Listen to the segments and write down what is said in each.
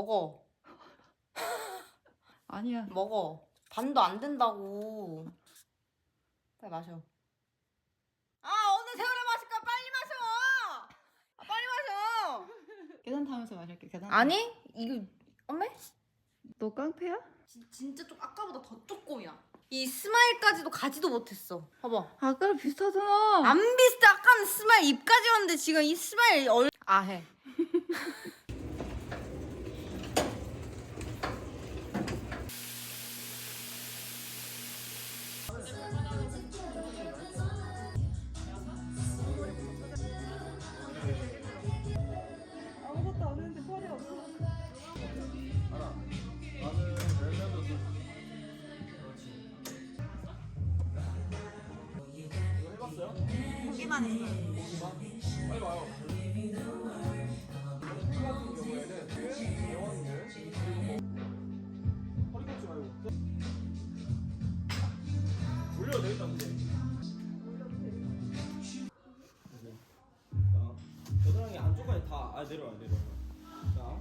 먹어. 아니야. 먹어. 반도 안 된다고. 빨리 마셔. 아 오늘 세월에 마실까? 빨리 마셔. 아, 빨리 마셔. 계산 타면서 마실게. 계산. 아니 이거 엄매? 너 깡패야? 진- 진짜 좀 아까보다 더 조금이야. 이 스마일까지도 가지도 못했어. 봐봐. 아까랑 비슷하잖아. 안 비슷해. 아까는 스마일 입까지였는데 지금 이 스마일 얼. 아 해. 보기만 했어. 허리 꺾지 안쪽까지 다 아, 내려와 내려와. 자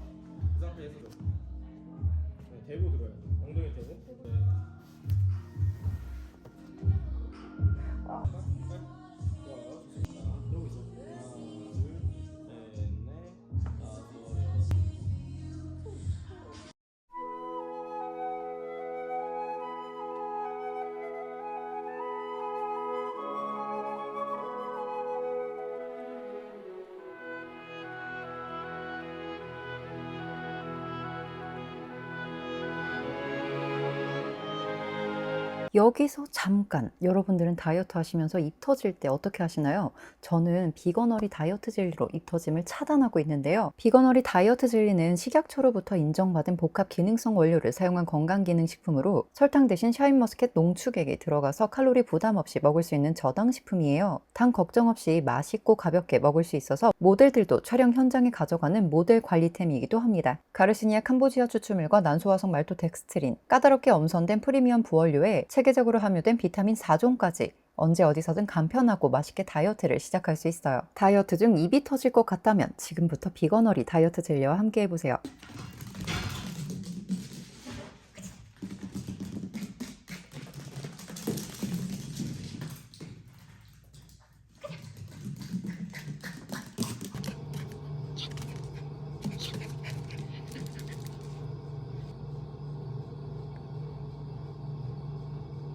그 상태에서 네, 대고 들어야 돼 엉덩이 대고. 네. 여기서 잠깐 여러분들은 다이어트 하시면서 입 터질 때 어떻게 하시나요? 저는 비건어리 다이어트 젤리로 입 터짐을 차단하고 있는데요. 비건어리 다이어트 젤리는 식약처로부터 인정받은 복합 기능성 원료를 사용한 건강 기능 식품으로 설탕 대신 샤인머스켓 농축액이 들어가서 칼로리 부담 없이 먹을 수 있는 저당 식품이에요. 당 걱정 없이 맛있고 가볍게 먹을 수 있어서 모델들도 촬영 현장에 가져가는 모델 관리템이기도 합니다. 가르시니아 캄보지아 추출물과 난소화성 말토덱스트린, 까다롭게 엄선된 프리미엄 부원료에 체계적으로 함유된 비타민 4종까지 언제 어디서든 간편하고 맛있게 다이어트를 시작할 수 있어요. 다이어트 중 입이 터질 것 같다면 지금부터 비건어리 다이어트 젤리와 함께 해보세요.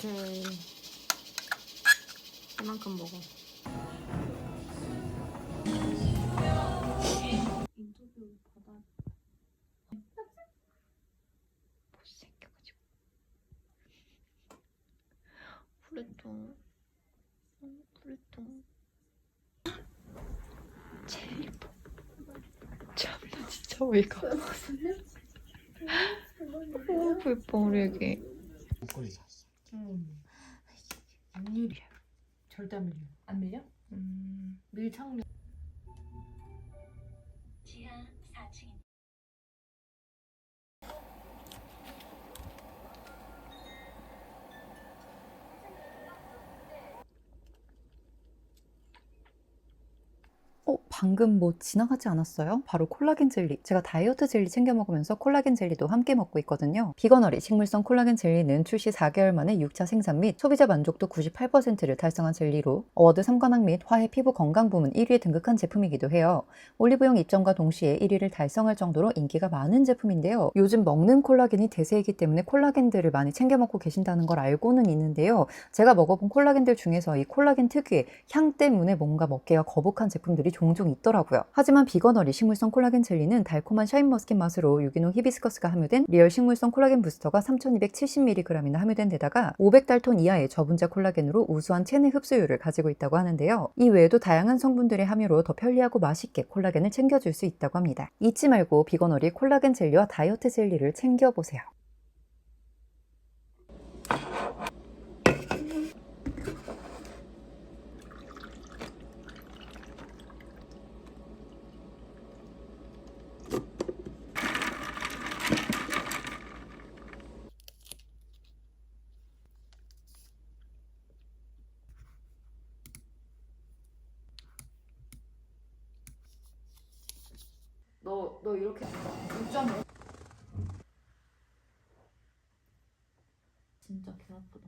오케이. 이만큼 먹어. 인터뷰 받아. 못생겨가지고 그랬죠 그랬죠 제일 예뻐 참나 진짜 어이가 너무 예뻐 우리 애기. 안 밀려. 절대 안 밀려. 안 밀려? 음, 밀착력. 방금 뭐 지나가지 않았어요? 바로 콜라겐 젤리. 제가 다이어트 젤리 챙겨 먹으면서 콜라겐 젤리도 함께 먹고 있거든요. 비건어리 식물성 콜라겐 젤리는 출시 4개월 만에 6차 생산 및 소비자 만족도 98%를 달성한 젤리로 어워드 3관왕 및 화해 피부 건강 부문 1위에 등극한 제품이기도 해요. 올리브영 입점과 동시에 1위를 달성할 정도로 인기가 많은 제품인데요. 요즘 먹는 콜라겐이 대세이기 때문에 콜라겐들을 많이 챙겨 먹고 계신다는 걸 알고는 있는데요. 제가 먹어본 콜라겐들 중에서 이 콜라겐 특유의 향 때문에 뭔가 먹기가 거북한 제품들이 종종 가능성이 있더라고요. 하지만 비건어리 식물성 콜라겐 젤리는 달콤한 샤인머스켓 맛으로 유기농 히비스커스가 함유된 리얼 식물성 콜라겐 부스터가 3270mg이나 함유된 데다가 500달톤 이하의 저분자 콜라겐으로 우수한 체내 흡수율을 가지고 있다고 하는데요. 이 외에도 다양한 성분들의 함유로 더 편리하고 맛있게 콜라겐을 챙겨줄 수 있다고 합니다. 잊지 말고 비건어리 콜라겐 젤리와 다이어트 젤리를 챙겨보세요. 너, 너 이렇게 6.5 진짜 개 아프다